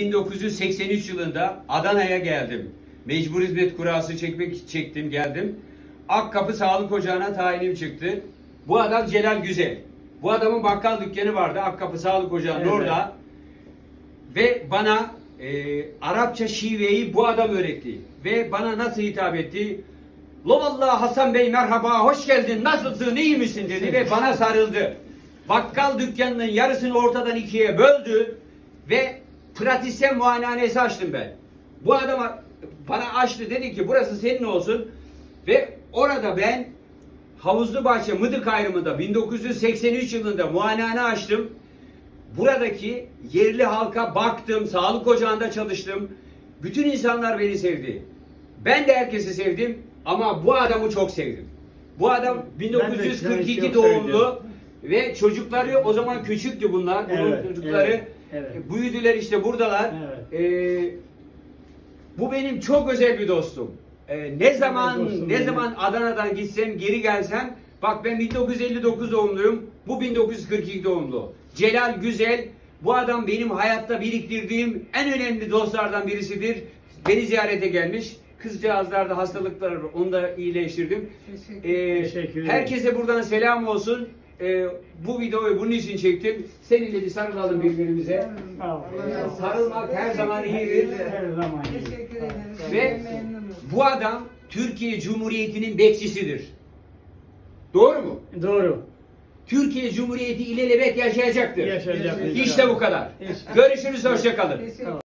1983 yılında Adana'ya geldim. Mecbur hizmet kurası çekmek çektim geldim. Akkapı Sağlık Ocağı'na tayinim çıktı. Bu adam Celal Güzel. Bu adamın bakkal dükkanı vardı Akkapı Sağlık Ocağı'nın Evet. orada. Ve bana e, Arapça şiveyi bu adam öğretti. Ve bana nasıl hitap etti? Lo vallahi Hasan Bey merhaba, hoş geldin, nasılsın, iyi misin dedi ve bana sarıldı. Bakkal dükkanının yarısını ortadan ikiye böldü ve pratisyen muayenehanesi açtım ben. Bu adama bana açtı dedi ki burası senin olsun ve orada ben Havuzlu Bahçe Mıdık ayrımında 1983 yılında muayenehane açtım. Buradaki yerli halka baktım, sağlık ocağında çalıştım. Bütün insanlar beni sevdi. Ben de herkesi sevdim ama bu adamı çok sevdim. Bu adam Ben de 1942 çok doğumlu sevdim. ve çocukları o zaman küçüktü bunlar. Bunun Evet, çocukları evet, evet. e, büyüdüler işte buradalar. Ee, bu benim çok özel bir dostum. Ee, ne zaman dostum ne benim. zaman Adana'dan gitsem geri gelsem bak ben 1959 doğumluyum. Bu 1942 doğumlu. Celal Güzel bu adam benim hayatta biriktirdiğim en önemli dostlardan birisidir. Beni ziyarete gelmiş. Kızcağızlarda hastalıklar var. Onu da iyileştirdim. Ee, Teşekkür ederim. herkese buradan selam olsun. Ee, bu videoyu bunun için çektim. Seninle bir sarılalım birbirimize. Sarılmak her zaman iyidir. Her zaman iyi. Teşekkür ederim. Ve bu adam Türkiye Cumhuriyeti'nin bekçisidir. Doğru mu? Doğru. Türkiye Cumhuriyeti ilelebet yaşayacaktır. Yaşayacak. İşte bu kadar. Görüşürüz, hoşça kalın. Teşekkür